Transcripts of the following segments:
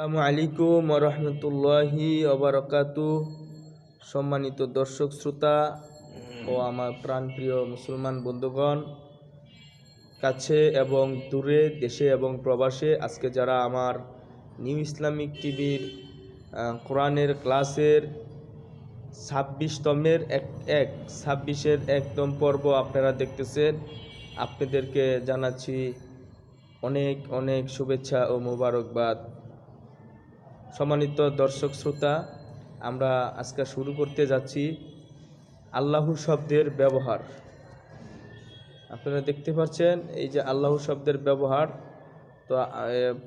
আসসালামু আলাইকুম রহমতুল্লাহি অবরকাতু সম্মানিত দর্শক, শ্রোতা ও আমার প্রাণপ্রিয় মুসলমান বন্ধুগণ, কাছে এবং দূরে, দেশে এবং প্রবাসে আজকে যারা আমার নিউ ইসলামিক টিভির কোরআনের ক্লাসের ছাব্বিশতমের এক এক, ছাব্বিশের একদম পর্ব আপনারা দেখতেছেন, আপনাদেরকে জানাচ্ছি অনেক অনেক শুভেচ্ছা ও মোবারকবাদ। সম্মানিত দর্শক শ্রোতা, আমরা আজকে শুরু করতে যাচ্ছি আল্লাহ শব্দের ব্যবহার। আপনারা দেখতে পাচ্ছেন, এই যে আল্লাহু শব্দের ব্যবহার, তো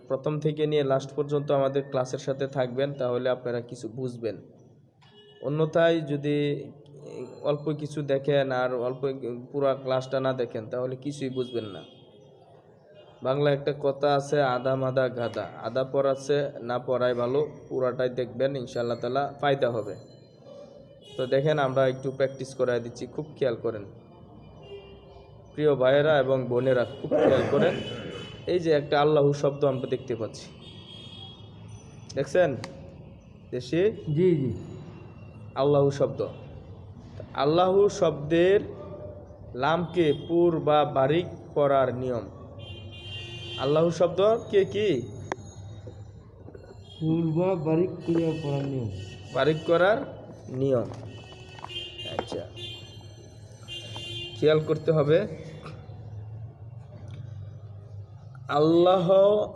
প্রথম থেকে নিয়ে লাস্ট পর্যন্ত আমাদের ক্লাসের সাথে থাকবেন, তাহলে আপনারা কিছু বুঝবেন। অন্যথায় যদি অল্প কিছু দেখেন আর অল্প পুরো ক্লাসটা না দেখেন, তাহলে কিছুই বুঝবেন না। বাংলা একটা কথা আছে আদা মাদা গাদা আদা পড়াচ্ছে না পড়াই ভালো। পুরাটাই দেখবেন ইনশাআল্লাহ তালা ফায়দা হবে। তো দেখেন আমরা একটু প্র্যাকটিস করাই দিচ্ছি খুব খেয়াল করেন। প্রিয় ভাইয়েরা এবং বোনেরা খুব খেয়াল করেন। এই যে একটা আল্লাহু শব্দ আমরা দেখতে পাচ্ছি। দেখছেন? দেশে জি জি। আল্লাহ শব্দ। আল্লাহ শব্দের লামকে পুর বা বারিক পড়ার নিয়ম। আল্লাহু শব্দ কে কি? ফুল বা বারিক করার নিয়ম। বারিক করার নিয়ম। আচ্ছা। খেয়াল করতে হবে। আল্লাহ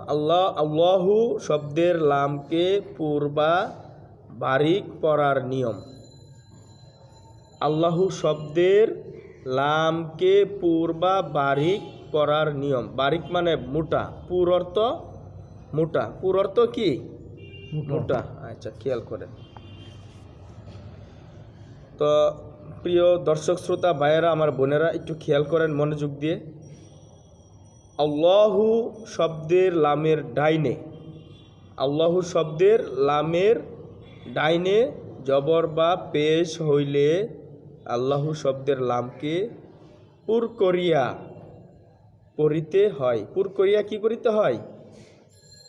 আল্লাহ আল্লাহু শব্দের লামকে পূর্বা বারিক পড়ার নিয়ম। আল্লাহু শব্দের লামকে পূর্বা বারিক পড়ার নিয়ম। বারিক মানে মোটা। পুর অর্থ মোটা। পুর অর্থ কি? মোটা। আচ্ছা খেয়াল করেন। তো প্রিয় দর্শক শ্রোতা ভাইয়েরা আমার বোনেরা একটু খেয়াল করেন মনোযোগ দিয়ে। আল্লাহু শব্দের লামের ডাইনে আল্লাহু শব্দের লামের ডাইনে জবর বা পেশ হইলে আল্লাহু শব্দের লামকে পুর করিয়া পড়িতে হয়। পুর করিয়া কি করিতে হয়?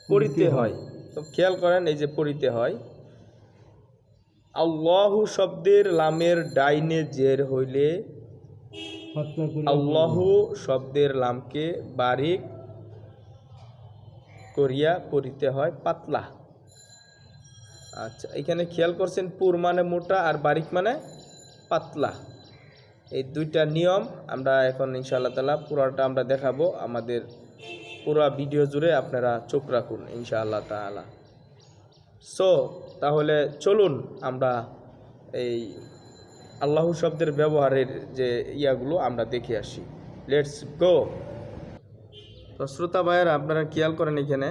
পড়িতে হয়। তো খেয়াল করেন এই যে পড়িতে হয়। আল্লাহু শব্দের লামের ডাইনে জের হইলে আল্লাহু শব্দের লামকে বারিক করিয়া পড়িতে হয় পাতলা। আচ্ছা এখানে খেয়াল করছেন পুর মানে মোটা আর বারিক মানে পাতলা। এই দুইটা নিয়ম আমরা এখন ইনশাআল্লাহ তালা পুরোটা আমরা দেখাবো আমাদের পুরো ভিডিও জুড়ে আপনারা চোখ রাখুন ইনশাআল্লাহ তাআলা। সো তাহলে চলুন আমরা এই আল্লাহ শব্দের ব্যবহারের যে ইয়াগুলো আমরা দেখে আসি। লেটস গো তো শ্রোতা ভাইয়েরা আপনারা খেয়াল করেন এখানে।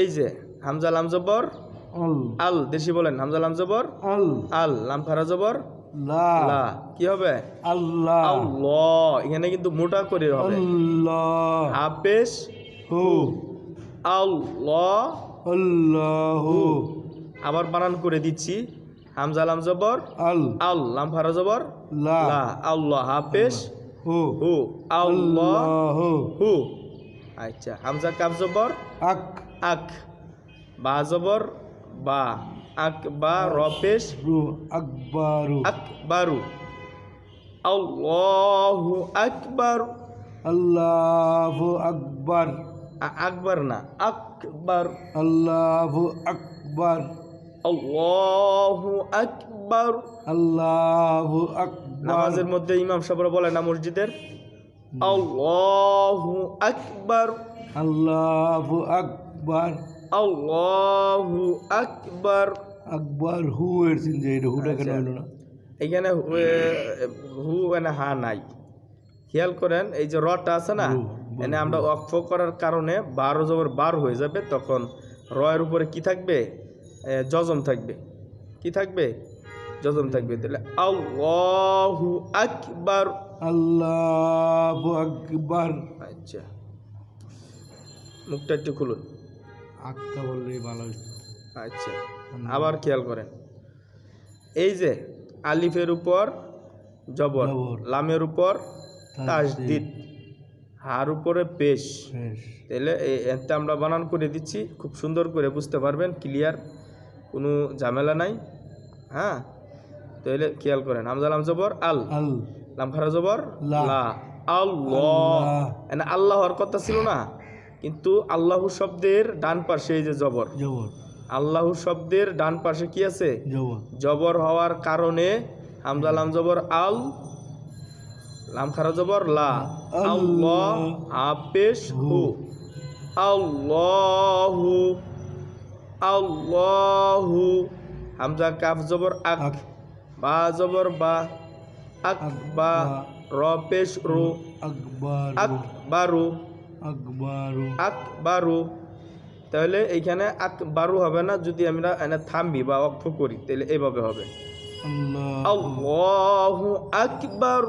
এই যে হামজা লাম জবর আল। আল দেশি বলেন হামজা লাম জবর আল। আল লাম ফারা জবর লা কি হবে? আল্লাহ। আল্লাহ। এখানে কিন্তু মোটা করে হবে। আল্লাহ। হাফেজ হু। আল্লাহ। আল্লাহু। আবার বানান করে দিচ্ছি। হামজা লাম জবর। আল। আল। লাম ফারা জবর। লা। আল্লাহ। হাফেজ হু। হু। আল্লাহ। আল্লাহু। হু। আচ্ছা। হামজা কাফ জবর। আক। আক। বা জবর। বা। আক বা রপেশ রু আকবারু আকবারু আল্লাহু আকবার আল্লাহু আকবার আকবার না আকবার আল্লাহু আকবার আল্লাহু আকবার আল্লাহু আকবার নামাজের মধ্যে ইমাম সাহেবরা বলে না মসজিদের? আল্লাহু আকবার আল্লাহু আকবার আল্লাহু আকবার আকবার হু এর সিন যে এটা হুটা কেন হলো না? এখানে হু মানে হা নাই। খেয়াল করেন এই যে রটা আছে না এনে আমরা অক্ষ করার কারণে বারো জবর বার হয়ে যাবে তখন রয়ের উপরে কি থাকবে? জজম থাকবে। কি থাকবে? জজম থাকবে। তাহলে আল্লাহু আকবার। আল্লাহু আকবার। আচ্ছা। মুখটা একটু খুলুন। আক্কা বললেই ভালো হইতো। আচ্ছা আবার খেয়াল করেন। এই যে আলিফের উপর জবর। লামের উপর তাসদিদ হার উপরে পেশ। তাহলে এতে আমরা বানান করে দিচ্ছি খুব সুন্দর করে বুঝতে পারবেন ক্লিয়ার কোনো ঝামেলা নাই। হ্যাঁ? তাহলে খেয়াল করেন হামজালাম জবর আল। লাম খারা জবর লা। আল্লাহ। আল্লাহর কথা ছিল না কিন্তু আল্লাহ শব্দের ডান পাশে এই যে জবর। জবর। আল্লাহ শব্দের ডান পাশে কি আছে? জবর। হওয়ার কারণে হামজা লাম জবর আল লাম খারা জবর লা। আল্লাহ। হাফেশ হু। আল্লাহু আল্লাহু। হামজা কাফ জবর আক বা জবর বা আক বা র পেশ রু। আকবার আক বারু আকবারু বারু তাহলে এইখানে আক বারু হবে না যদি আমরা এনে থামবি বা অক্ষ করি তাহলে এইভাবে হবে। আল্লাহ আকবার।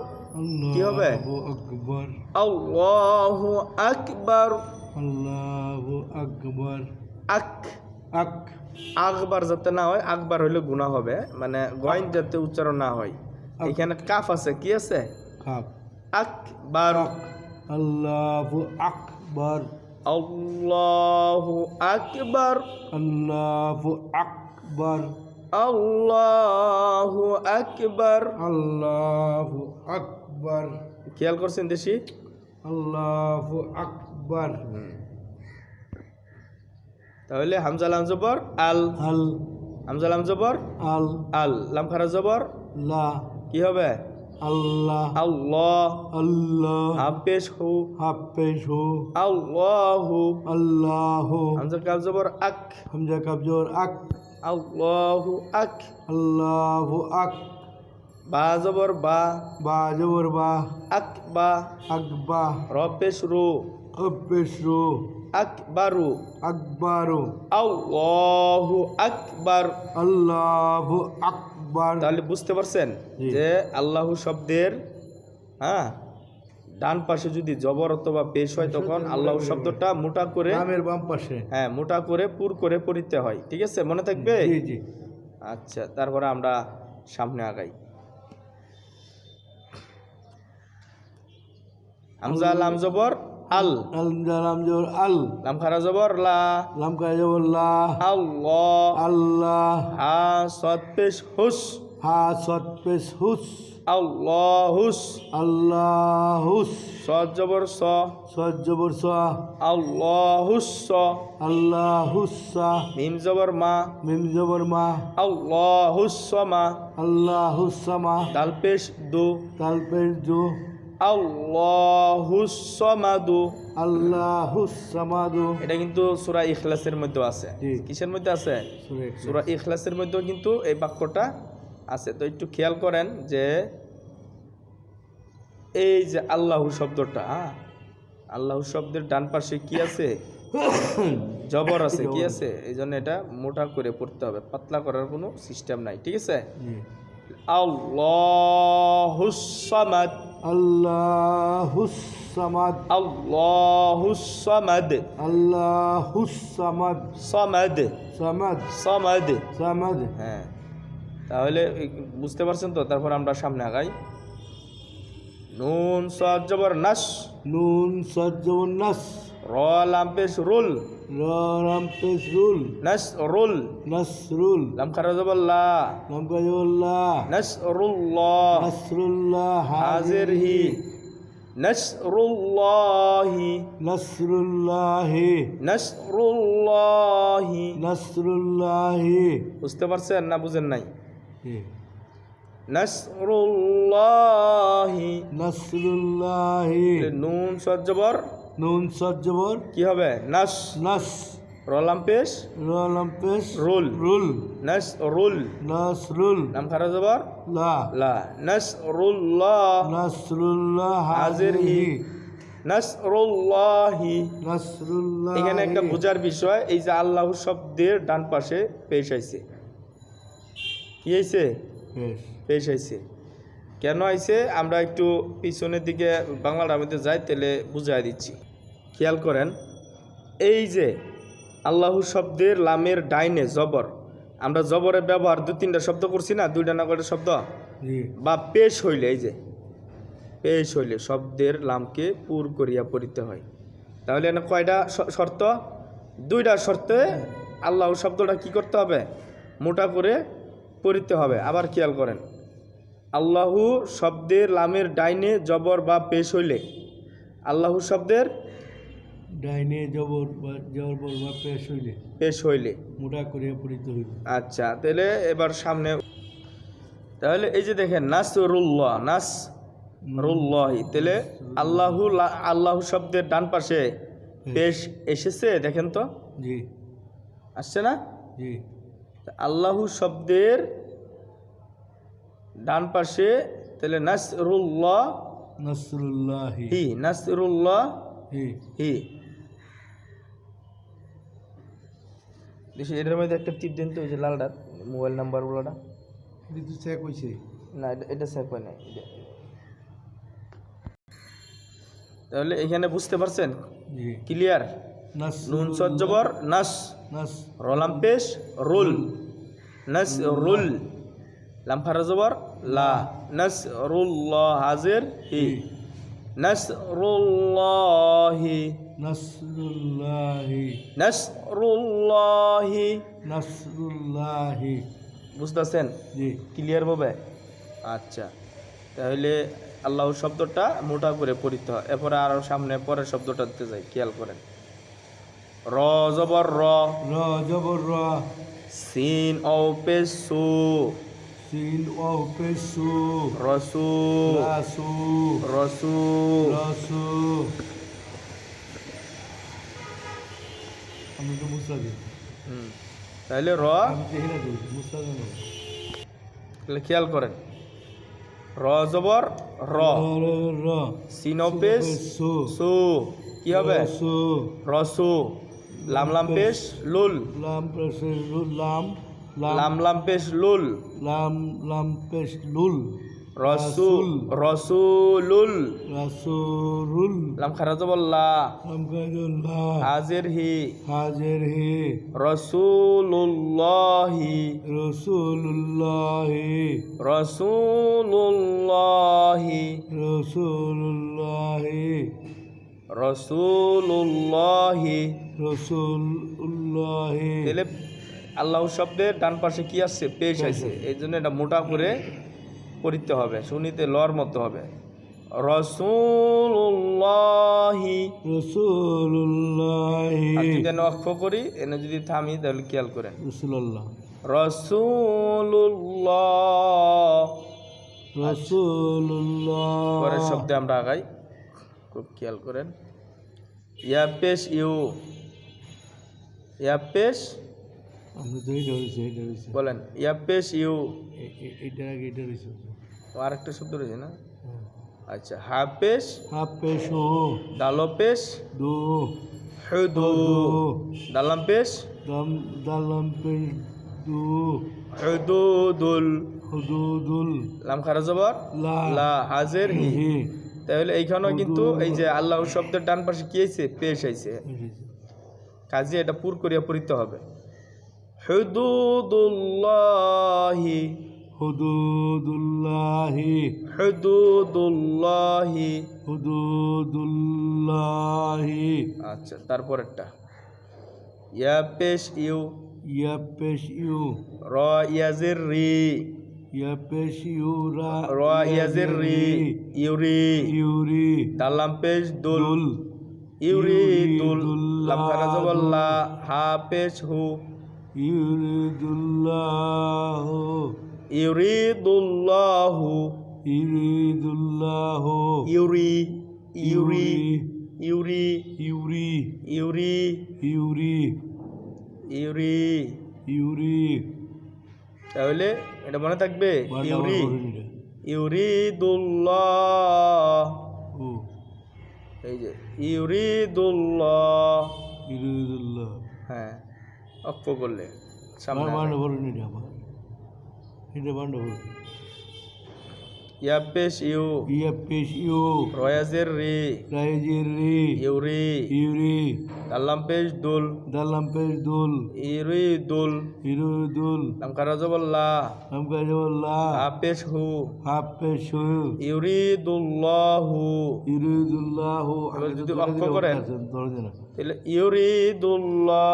কি হবে? আকবার। আল্লাহু আকবার। আল্লাহু আকবার। আক। আক। আকবার যাতে না হয় আকবার হইলে গুণা হবে মানে গয়েন যাতে উচ্চারণ না হয়। এখানে কাফ আছে কি আছে? খাপ আকবার। আল্লাহু আকবার। আল্লাহু আকবার আল্লাহু আকবার আল্লাহু আকবার আল্লাহু আকবার খেয়াল করছেন দেশি? আল্লাহু আকবার তাহলে হামজা লাম জবর আল। আল। হামজা লাম জবর আল। আল। লাম খারা জবর লা। কি হবে? আল্লাহ। আল্লাহ। আল্লাহ। হাফেজ হু হাফেজ হো আল্লাহু। আল্লাহ। হামজা কাল জবর আক। হামজা কাবজর আক। আল্লাহু আক। আল্লাহু আক। বা জবর বা। বা জবর বা। আক বা আকবা। রপেশ রু হাফেজ রো আকবারু। আকবারু। আল্লাহু আকবার। আল্লাহু আকবার তাহলে বুঝতে পারছেন যে আল্লাহু শব্দের হ্যাঁ ডান পাশে যদি জবর অথবা পেশ হয় তখন আল্লাহ শব্দটা মোটা করে নামের বাম পাশে। হ্যাঁ মোটা করে পুর করে পড়িতে হয়। ঠিক আছে মনে থাকবে? জি জি। আচ্ছা তারপরে আমরা সামনে আগাই। হামজা লাম জবর আল। আল জালাম জবর আল। লাম খারা জবর লা। লাম কা জবর লা। আল্লাহ। আল্লাহ। হা সৎ পেশ হুস। হা সৎ পেশ হুস। আল্লাহুস আল্লাহুস সৎ জবর স। সৎ জবর সা। আল্লাহুস আল্লাহুসা মিম জবর মা। মিম জবর মা। আল্লাহুস মা। আল্লাহুসামা দাল পেশ দু। তাল পেশ জু আল্লাহুসামাদু এটা কিন্তু সূরা ইখলাসের মধ্যে আছে। কিসের মধ্যে আছে? সুরে সূরা ইখলাসের মধ্যেও কিন্তু এই বাক্যটা আছে। তো একটু খেয়াল করেন যে এই যে আল্লাহু শব্দটা আল্লাহু শব্দের ডান পাশে কি আছে? জবর আছে কি আছে? এই জন্য এটা মোটা করে পড়তে হবে। পাতলা করার কোনো সিস্টেম নাই ঠিক আছে? জি। আল্লাহুস সামাদ আল্লাহুসামাদ আল্লাহুস সামাদ। আল্লাহুসামাদ সামাদ। সামাদ। সামাদ। সামাদ হ্যাঁ। তাহলে বুঝতে পারছেন তো? তারপর আমরা সামনে আগাই। নুন সাজ্জবর নাস নুন সজ্জবর নাস র লাম্পেশ রুল রাম পেশ রুল নাস রুল নাসরুল লাম খারা জবর লা নাম কাজুল্লাহ নাস রুল্লাহ নাসরুল্লাহ হাজির হি নাস রুল্লাহি নাসরুল্লাহি নাস রুল্লাহি নাসরুল্লাহি বুঝতে পারছেন না বুঝেন নাই? নাস রুল্লাহি নাসরুল্লাহি নুন সদ জবর নুন সজ্জবর কি হবে? নাস। নাস। রলাম পেশ পেশ রুল। রুল। নাস রুল। নাসরুল নাম খারা জবর? লা। লা। নাস রুল্লাহ নাসরুল্লাহ হাজির হি। নাসরুল্লাহি নাসরুল্লাহ এখানে একটা বোঝার বিষয় এই যে আল্লাহ শব্দের ডান পাশে পেশ আইছে। কি আইছে? পেশ। আইছে। কেন আইছে? আমরা একটু পিছনের দিকে বাংলার মধ্যে যাই তাহলে বুঝাই দিচ্ছি। খেয়াল করেন এই যে আল্লাহ শব্দের লামের ডাইনে জবর আমরা জবরের ব্যবহার দু তিনটা শব্দ করছি না দুইটা না করে শব্দ? বা পেশ হইলে এই যে পেশ হইলে শব্দের লামকে পুর করিয়া পড়িতে হয়। তাহলে এখানে কয়টা শর্ত? দুইটা শর্তে আল্লাহ শব্দটা কি করতে হবে? মোটা করে পড়িতে হবে। আবার খেয়াল করেন আল্লাহু শব্দের লামের ডাইনে জবর বা পেশ হইলে আল্লাহু শব্দের ডাইনে জবর বা জবর বল বা পেশ হইলে পেশ হইলে। মোটা করিয়া পড়িত হইল আচ্ছা তাহলে এবার সামনে তাহলে এই যে দেখেন নাসরুল্লাহ নাস রুল্লাহি তাহলে আল্লাহু আল্লাহু শব্দের ডান পাশে পেশ এসেছে দেখেন তো? জি। আসছে না? জি। আল্লাহু শব্দের ডান পাশে তাহলে নাসরুল্লাহ নাসরুল্লাহি। হি নাসরুল্লাহ হি। দেখি এটার মধ্যে একটা টিপ দিন তো ওই যে লালটা মোবাইল নাম্বারগুলোটা এটা তো চেক হইছে। না এটা এটা সেভ হয় না তাহলে এখানে বুঝতে পারছেন? ক্লিয়ার নাস নুন সজ্জবর নাস। নাস। রলাম পেশ রুল। নাস রুল। লামফারা জবর লা। নাস রুল্লাহ হাজির হি। নাস রুল্লাহি নাসরুল্লাহি। নাস রুল্লাহি নাসরুল্লাহি। বুঝতেছেন? জি। ক্লিয়ার হবে আচ্ছা। তাহলে আল্লাহ শব্দটা মোটা করে পড়িতে হয়। এরপরে আরও সামনে পরের শব্দটা দিতে যাই খেয়াল করেন। র জবর র। র জবর র। সিন ও পেসু সিন ও পেসু রসু রাসু রসু রাসু তাইলে তাহলে র খেয়াল করেন। র জবর র। সিনো সু। কি হবে? রসু লাম লাম পেশ লুল। লাম লাম। লাম লাম পেশ লুল। লাম লাম পেশ লুল। রসুল রসুলুল। রাসুরুল লাম খারাজবল্লা লাম কাজুল্লাহ হাজির হি। হাজির হি। রসুল্লাহি রসুল্লাহি রসুল্লাহি রসুল্লাহি রসুল্লাহি রসুল্লাহি তাহলে আল্লাহ শব্দের ডান পাশে কি আসছে? পেশ আছে এই জন্য এটা মোটা করে পড়িতে হবে শুনিতে লর মতো হবে। রসুল্লাহি রসুল্লাহি যদি অক্ষ করি এনে যদি থামি তাহলে খেয়াল করেন। রসুল্লাহ রসুল্লাহ রসুল্লাহ পরের শব্দে আমরা আগাই। খুব খেয়াল করেন। ইয়া পেশ ইউ। ইয়া পেশ আমরা তো এইটা হয়েছে এইটা হয়েছে বলেন ইয়া পেশ ইউ। এ- এ- আগে এটা হয়েছে আর একটা শব্দ রয়েছে না? আচ্ছা হা পেশ হাফ পেশো ডালো পেশ দু। হুদু ডালাম পেশ দাম দালাম পেশ দু। হুদুদুল হুদুদুল লাম খারা জবর? লা। লা হাজের হি। তাহলে এইখানেও কিন্তু এই যে আল্লাহ শব্দের ডান পাশে কি হয়েছে পেশ আইছে। কাজে এটা পুর করিয়া পড়িতে হবে। হুদুদুল্লাহি। হুদুদুল্লাহি। হুদুদুল্লাহি। হুদুদুল্লাহি। আচ্ছা তারপরেরটা। ইয়া পেশ ইউ। ইয়া পেশ ইউ। র ইয়াজির রি ইয়া পেশ ইউ রা র ইয়াজির রি ইউরি। ইউরি। দালাম পেশ দুল। ইউরি দুল। লাম খারা জবল্লা। হা পেশ হু। ইউরিদুল্লাহ। ইউরিদুল্লাহু। ইউরিদুল্লাহ। ইউরি ইউরি ইউরি। ইউরি ইউরি। ইউরি ইউরি। ইউরি। তাহলে এটা মনে থাকবে? ইউরি। ইউরিদুল্লাহ। এই যে ইউরিদুল্লাহ। ইউরিদুল্লাহ। হ্যাঁ। অক্ষ করলে সামনে বান্ডা বড় নিটা আমার। এটা বান্ডা বড় ইয়া পেশ ইউ ইয়া পেশ ইউ রয়াজের রি রাইজির রি ইউরি ইউরি দাল্লাম পেশ দুল দালাম পেশ দুল ইরি দুল ইরু দুল লাম কারাজবল্লা আমকা জবল্লাহ আপেশ হু হাফ পেশ হু ইউরিদুল্লাহু ইউরিদুল্লাহ এবার যদি অক্ষ করেন। না তাহলে ইউরিদুল্লাহ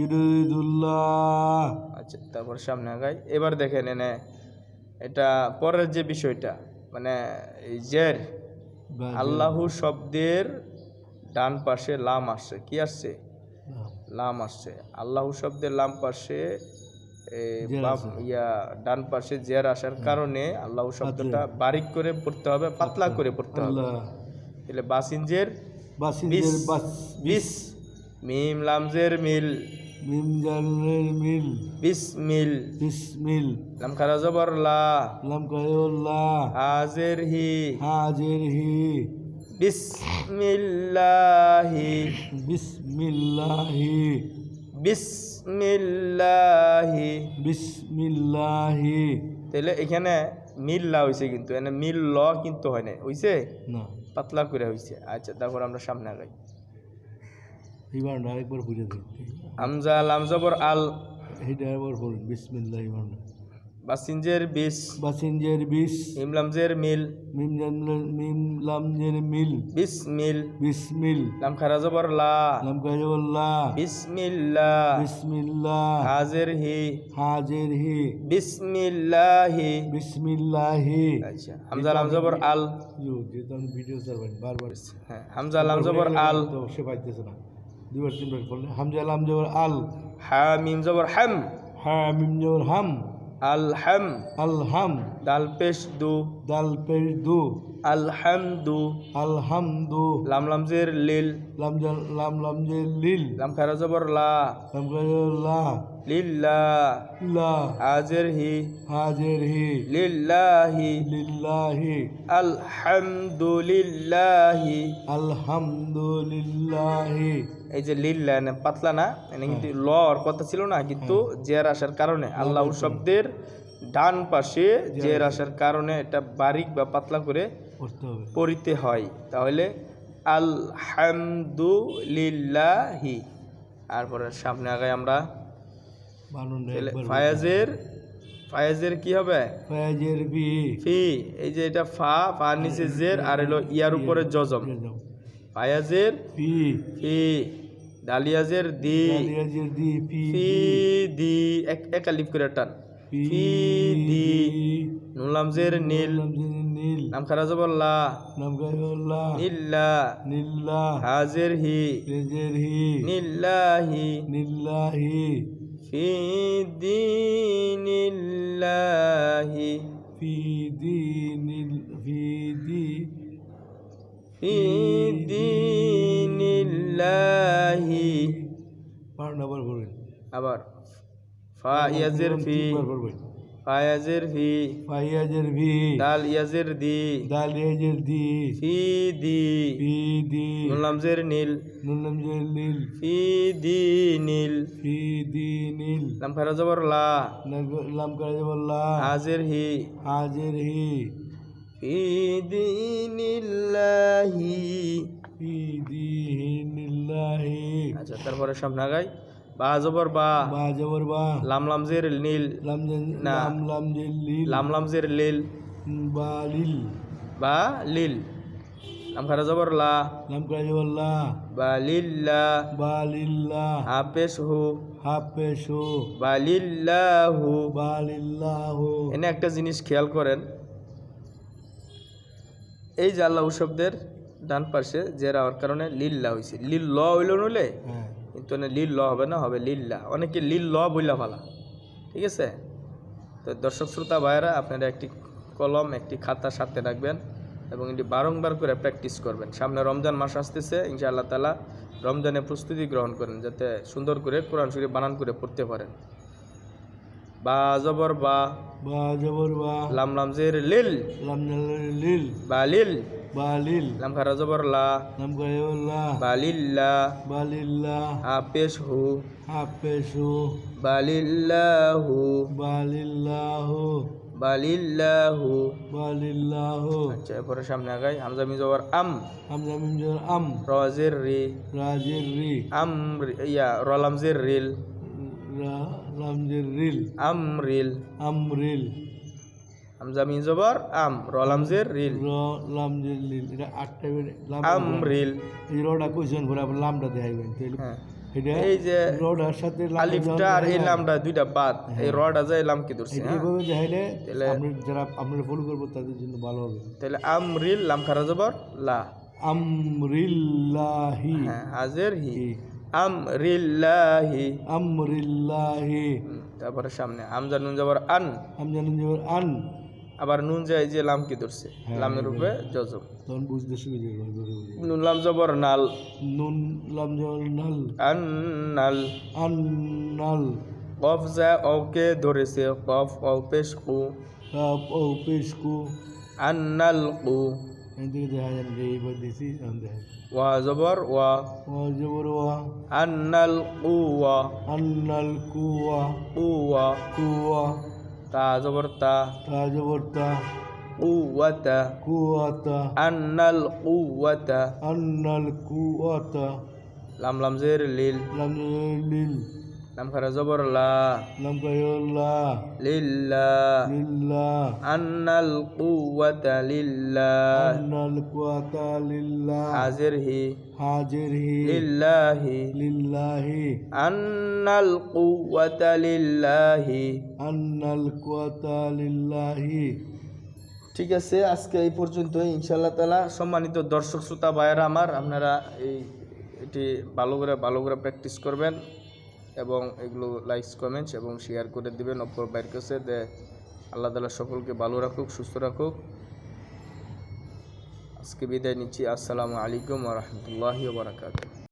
ইউরিদুল্লাহ আচ্ছা তারপর সামনে আগাই এবার দেখেন এনে এটা পরের যে বিষয়টা মানে জের আল্লাহু শব্দের ডান পাশে লাম আসছে কি আসছে? লাম। আসছে। আল্লাহু শব্দের লাম পাশে। ইয়া ডান পাশে জের আসার কারণে আল্লাহ শব্দটা বারিক করে পড়তে হবে পাতলা। করে পড়তে হবে। তাহলে বাসিনজের বিস মিম লামজের মিল। মিম মিল বিসমিল। বিসমিল। লাম খারা জবর লা। লাম কায়ুল্লাহ হাজের হি। হাজির হি। বিসমিল্লাহি। বিসমিল্লাহি। বিসমিল্লাহি। বিসমিল্লাহি। তাহলে এখানে মিল্লা হয়েছে কিন্তু এখানে মিল ল কিন্তু হয় না হয়েছে না। পাতলা করে হয়েছে আচ্ছা তারপর আমরা সামনে আগাই। এবার না একবার বুঝে দেখতে হামজা লামজবর আল এটা একবার বলুন বিসমিল্লাহ না বাসিনজের বিস। বাসিনজের বিস। ইমলামজের মিল। মিম জানলেন মিম লামজের মিল। বিসমিল বিসমিল লাম খারা জবর লা। লাম কায়ুল্লাহ বিসমিল্লাহ। বিসমিল্লাহ। হাজের হি। হাজির হি। বিসমিল্লাহি। বিসমিল্লাহি। আচ্ছা হামজা লামজবর আল। ইউ যেহেতু আমি ভিডিও চালাবেন বারবার হ্যাঁ হামজা লামজবর আল। সে পাইতেছে না। দুবার তিনবার পড়লে হামজা লাম জবর আল। হা মিম জবর হাম। হ্যাঁ মিম জবর হাম। আল হাম। আল হাম। দাল পেশ দু। দাল পেশ দু। আলহামদু আলহামদু লাম লামজের লিল। লাম লাম লাম জে লিল। লাম খারা জবর লা। লাম কায়ুল্লাহ লা। এই যে লিল্লা না পাতলা না এনে কিন্তু লর কথা ছিল না কিন্তু জের আসার কারণে আল্লাহ শব্দের ডান পাশে জের আসার কারণে এটা বারিক বা পাতলা করে পড়িতে হয়। তাহলে আলহামদুলিল্লাহি। তারপরে সামনে আগায় আমরা ফায়াজের ফায়াজের কি হবে? ফায়াজের বি। ফি এই যে এটা ফা ফা নিচে জের আর এলো ইয়ার উপরে জজম। ফায়াজের ফি। ফি ডালিয়াজের দি। ফায়াজের দি ফি দি। এক একালিপ করে টান। ফি দি। নুলামজের নীল। নীল। নাম খারা জবল্লা নাম গায়ুল্লাহ ইল্লা নীল্লা। হাজের হি। রেজের হি। নিল্লাহি। নীল্লাহি। ফি দিনিল্লাহি ফি দিনিল ফি দি ফি দিনিল্লাহি পারনা আবার বলবেন। আবার। ফা ইয়াজের ফি তিনবার বলবেন ফা ইয়াজের ফি ফায়াজের ভি। দাল ইয়াজের দি। দাল রেজের দি। ফি দি। ফি দি। নুলামজের নীল। নুলাম জের নীল। ফি দি নীল। ফি দি নীল। লাম খারা জবর লা। লাম কাজে বললা হাজের হি। হাজির হি। ফি দিনিল্লাহি ফি দিনিল্লাহি আচ্ছা তারপরে সামনে আগাই বা জবর বা বা জবর বা লাম নীল লাম জের- না। লাম লাম জের লিল লাম লামজের লিল। বা লিল। বা লিল। লাম খারা জবর লা। লাম কাজে বললা বা লিল্লা বা লিল্লা হাফেস হু। হাফেশু বা লিল্লাহু বা লিল্লাহু এনে একটা জিনিস খেয়াল করেন। এই যে আল্লাহ শব্দের ডান পাশে জেরা হওয়ার কারণে লিল্লা হয়েছে লিল ল হইল নলে হ্যাঁ। কিন্তু লিল ল হবে না হবে লিল্লা। অনেকে লিল ল বইলা ফালা ঠিক আছে? তো দর্শক শ্রোতা ভাইয়েরা আপনারা একটি কলম একটি খাতা সাথে রাখবেন এবং এটি বারংবার করে প্র্যাকটিস করবেন। সামনে রমজান মাস আসতেছে ইনশাআল্লাহ তালা রমজানে প্রস্তুতি গ্রহণ করেন যাতে সুন্দর করে কোরআন শরীফ বানান করে পড়তে পারেন। বা জবর বা বা জবর বা লাম লিল। লাম জালের লিল। বা লিল। বা লিল লাম খারা জবর লা? লাম কাজে বললা বা লিল্লা বা লিল্লা আপেশ হু। হাফেশু বা লিল্লাহু বা লিল্লাহু বালিল্লাহু বালিল্লাহ আচ্ছা এরপরে সামনে আগাই। হামজা মিম জবর আম। হামজা মিম জবর আম। রজের রি। রাজের রি। আম ইয়া রলামজের রিল। রামজের রিল। আম রিল। আমরিল হামজা মিম জবর আম রলামজের রিল। র লামজের লিল এটা আটটা আম রিল। এই রটা কোয়েশন করে আবার লামটা দেখাইবেন হ্যাঁ। এটা এই যে রটার সাথে আলিফটা আর এই লামটা দুইটা বাদ এই রটা যায় লাম কি ধরছে হ্যাঁ। এইভাবে দেখাইলে তাহলে- আপনি যারা আপনারা ফলো করব তাদের জন্য ভালো হবে। তাহলে আম রিল লাম খারা জবর লা। আমরিল্লাহি হ্যাঁ হাজের হি। আম রিল্লাহি আমরিল্লাহি হুম, তারপরে সামনে আমজা নুন জবর আন। আমি জানেন যে আন। আবার নুন যায় যে লাম কি ধরছে হ্যাঁ, লামের উপরে জজম তখন বুঝতে সুবিধা। নুন লাম জবর নাল। নুন লাম জবর নাল। আন নাল আন নাল কফ যা ওকে ধরেছে কফ ও পেশ কু। কাপ ও পেশকু আন নাল কু এখান দেখা যান যে এইবার দিছি ওয়া জবর ওয়া। ও জবর ওয়া। আন নাল কুয়া আন্নাল কুয়া কুয়া কুয়া তা জবর তা তা জবর তা কুয়াতা কুয়াতা আন্নাল কুয়াতা আন্নাল কুয়াতা লাম লাম জের লাম খারা জবর লা লাম লিল্লাহ। লিল্লাহ। আন্নাল কুওয়াতা লিল্লাহ। আন্নাল কুয়াতা লিল্লাহ। হাজির হি। হাজির হি। লিল্লাহি। লিল্লাহি। আন্নাল কুওয়াতা লিল্লাহি। আন্নাল কুয়াতা লিল্লাহি। ঠিক আছে আজকে এই পর্যন্ত ইনশাআল্লাহ তালা সম্মানিত দর্শক শ্রোতা ভাইয়েরা আমার আপনারা এই এটি ভালো করে ভালো করে প্র্যাকটিস করবেন। এবং এগুলো লাইকস কমেন্টস এবং শেয়ার করে দিবেন। অপর বাইর কাছে দে, আল্লাহ তালা সকলকে ভালো রাখুক, সুস্থ রাখুক। আজকে বিদায় নিচ্ছি। আসসালামু আলাইকুম রহমতুল্লাহি বারাকাতুহ।